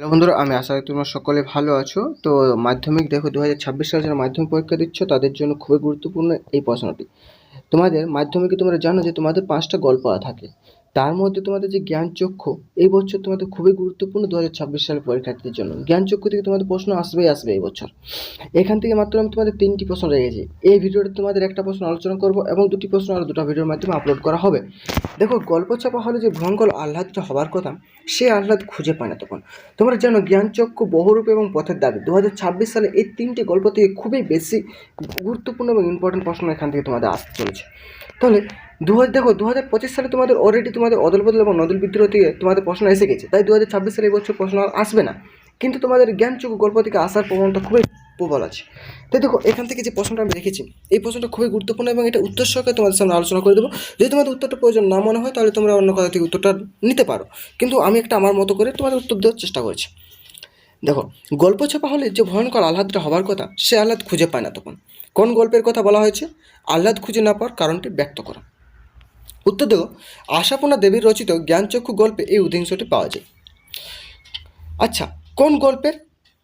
Hello বন্ধুরা, আমি আশা করি তোমরা সকলে ভালো আছো। তো মাধ্যমিক, দেখো দু হাজার ছাব্বিশ সালে যারা মাধ্যমিক পরীক্ষা দিচ্ছ, তাদের জন্য খুবই গুরুত্বপূর্ণ এই প্রশ্নটি। তোমাদের মাধ্যমিকে তোমরা জানো যে তোমাদের পাঁচটা গল্প থাকে। তার মধ্যে তোমাদের যে জ্ঞান চক্ষু, এই বছর তোমাদের খুবই গুরুত্বপূর্ণ দু হাজার ছাব্বিশ সালের পরীক্ষার্থীদের জন্য। জ্ঞান চক্ষু থেকে তোমাদের প্রশ্ন আসবেই আসবে এই বছর। এখান থেকে মাত্র আমি তোমাদের তিনটি প্রশ্ন রেখেছি। এই ভিডিওতে তোমাদের একটা প্রশ্ন আলোচনা করব এবং দুটি প্রশ্ন আর দুটো ভিডিওর মাধ্যমে আপলোড করা হবে। দেখো গল্প ছাপা হলে যে ভয়ঙ্কর আহ্লাদটা হবার কথা, সে আহ্লাদ খুঁজে পায় না তখন। তোমরা জানো জ্ঞানচক্ষু বহুরূপ এবং পথের দাবি। দু হাজার ছাব্বিশ সালে এই তিনটি গল্প থেকে খুবই বেশি গুরুত্বপূর্ণ এবং ইম্পর্টেন্ট প্রশ্ন এখান থেকে তোমাদের আসতে চলেছে। তাহলে দু হাজার দেখো দু হাজার পঁচিশ সালে তোমাদের অলরেডি তোমাদের অদল বদল এবং নদল বিদ্রোহ থেকে তোমাদের প্রশ্ন এসে গেছে। তাই দু হাজার ছাব্বিশ সালে এই বছর প্রশ্ন আর আসবে না। কিন্তু তোমাদের জ্ঞানচক্ষু গল্প থেকে আসার প্রবণতা খুবই প্রবল আছে। তাই দেখো, এখান থেকে যে প্রশ্নটা আমি রেখেছি এই প্রশ্নটা খুবই গুরুত্বপূর্ণ এবং এটা উত্তর সহকারে তোমাদের সামনে আলোচনা করে দেবো। যদি তোমাদের উত্তরটা প্রয়োজন না মনে হয়, তাহলে তোমরা অন্য কথা থেকে উত্তরটা নিতে পারো। কিন্তু আমি একটা আমার মতো করে তোমাদের উত্তর দেওয়ার চেষ্টা করেছি। দেখো, গল্প ছাপা হলে যে ভয়ঙ্কর আহ্লাদটা হবার কথা, সে আহ্লাদ খুঁজে পায় না তখন। কোন গল্পের কথা বলা হয়েছে? আহ্লাদ খুঁজে না পাওয়ার কারণটি ব্যক্ত করা। উত্তর দেব, আশাপূর্ণা দেবীর রচিত জ্ঞানচক্ষু গল্পে এই উদ্দেশ্যটি পাওয়া যায়। আচ্ছা কোন গল্পের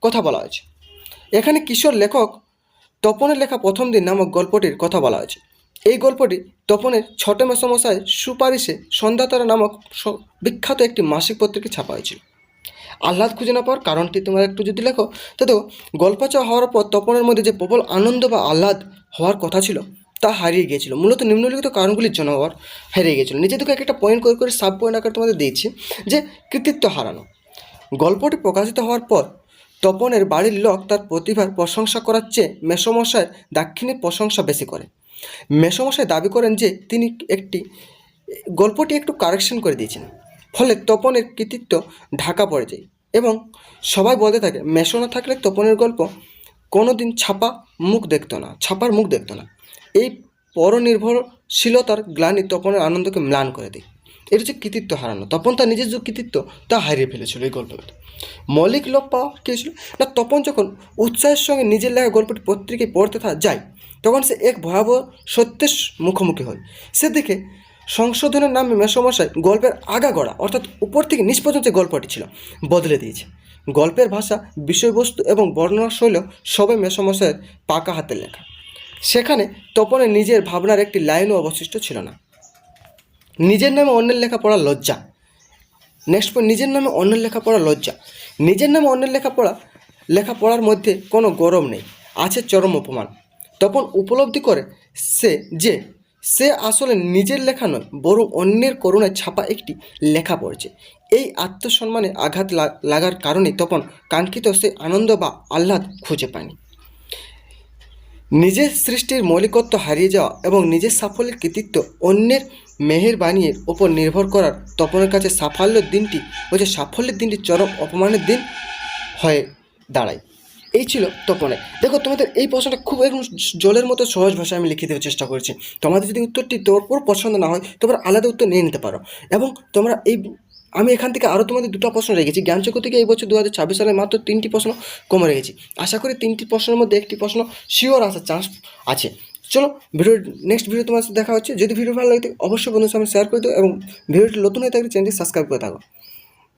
কথা বলা হয়েছে? এখানে কিশোর লেখক তপনের লেখা প্রথম দিন নামক গল্পটির কথা বলা হয়েছে। এই গল্পটি তপনের ছোট মেসমশাই সুপারিশে সন্ধ্যাতারা নামক বিখ্যাত একটি মাসিক পত্রিকা ছাপা হয়েছিল। আহ্লাদ খুঁজে না পাওয়ার কারণটি তোমরা একটু যদি লেখো, তো দেখো, গল্প চাওয়া হওয়ার পর তপনের মধ্যে যে প্রবল আনন্দ বা আহ্লাদ হওয়ার কথা ছিল তা হারিয়ে গিয়েছিল। মূলত নিম্নলিখিত কারণগুলির জন্য হওয়ার হারিয়ে গিয়েছিল। নিজে থেকে একটা পয়েন্ট করে করে সাব পয়েন্ট আকার তোমাদের দিয়েছি যে কৃতিত্ব হারানো। গল্পটি প্রকাশিত হওয়ার পর তপনের বাড়ির লোক তার প্রতিভার প্রশংসা করার চেয়ে মেসমশায়ের দাক্ষিণের প্রশংসা বেশি করে। মেসমশাই দাবি করেন যে তিনি একটি, গল্পটি একটু কারেকশন করে দিয়েছেন। ফলে তপনের কৃতিত্ব ঢাকা পড়ে যায় এবং সবাই বলতে থাকে মেশো না থাকলে তপনের গল্প কোনো দিন ছাপা মুখ দেখতো না, ছাপার মুখ দেখতো না। এই পরনির্ভরশীলতার গ্লানি তপনের আনন্দকে ম্লান করে দেয়। এটা হচ্ছে কৃতিত্ব হারানো, তপন তার নিজের যে কৃতিত্ব, তা হারিয়ে ফেলেছিল এই গল্পটা মৌলিক লোপ পাওয়া কী ছিল না, তপন যখন উৎসাহের সঙ্গে নিজের লেখা গল্পটি পত্রিকায় পড়তে যায়, তখন সে এক ভয়াবহ সত্যের মুখোমুখি হয়। সে দেখে সংশোধনের নামে মেসমশাই গল্পের আগাগড়া, অর্থাৎ উপর থেকে নিচ পর্যন্ত যে গল্পটি ছিল, বদলে দিয়েছে। গল্পের ভাষা, বিষয়বস্তু এবং বর্ণনা শৈল সবই মেসমশাইয়ের পাকা হাতের লেখা। সেখানে তপনের নিজের ভাবনার একটি লাইনও অবশিষ্ট ছিল না। নিজের নামে অন্যের লেখা পড়া লজ্জা। নেক্সট পয়েন্ট, নিজের নামে অন্যের লেখা পড়া লজ্জা। নিজের নামে অন্যের লেখা পড়া, লেখা পড়ার মধ্যে কোনো গরম নেই, আছে চরম অপমান। তপন উপলব্ধি করে সে যে, সে আসলে নিজের লেখা নয়, বরং অন্যের করুণায় ছাপা একটি লেখা পড়ছে। এই আত্মসম্মানে আঘাত লাগার কারণে তপন কাঙ্ক্ষিত সে আনন্দ বা আহ্লাদ খুঁজে পায়নি। নিজের সৃষ্টির মৌলিকত্ব হারিয়ে যাওয়া এবং নিজের সাফল্যের কৃতিত্ব অন্যের মেহেরবানির ওপর নির্ভর করার তপনের কাছে সাফল্যের দিনটি হচ্ছে সাফল্যের দিনটি চরম অপমানের দিন হয়ে দাঁড়ায়। এই ছিল তপনে। দেখো, তোমাদের এই প্রশ্নটা খুব একদম জলের মতো সহজ ভাষায় আমি লিখে দেওয়ার চেষ্টা করেছি। তোমাদের যদি উত্তরটি তোর পুরো পছন্দ না হয়, তোমরা আলাদা উত্তর নিয়ে নিতে পারো এবং তোমরা এই আমি এখান থেকে আরও তোমাদের দুটো প্রশ্ন রেখেছি। জ্ঞানচক্র থেকে এই বছর দু হাজার ছাব্বিশ সালে মাত্র তিনটি প্রশ্ন কমে রেখেছি। আশা করি তিনটি প্রশ্নের মধ্যে একটি প্রশ্ন শিওর আসার চান্স আছে। চলো ভিডিও নেক্সট ভিডিও তোমার সাথে দেখা হচ্ছে। যদি ভিডিও ভালো লাগে, অবশ্যই বন্ধুর সামনে শেয়ার করে দিও এবং ভিডিওটি নতুন হয়ে থাকলে চ্যানেলটি সাবস্ক্রাইব করে থাকো।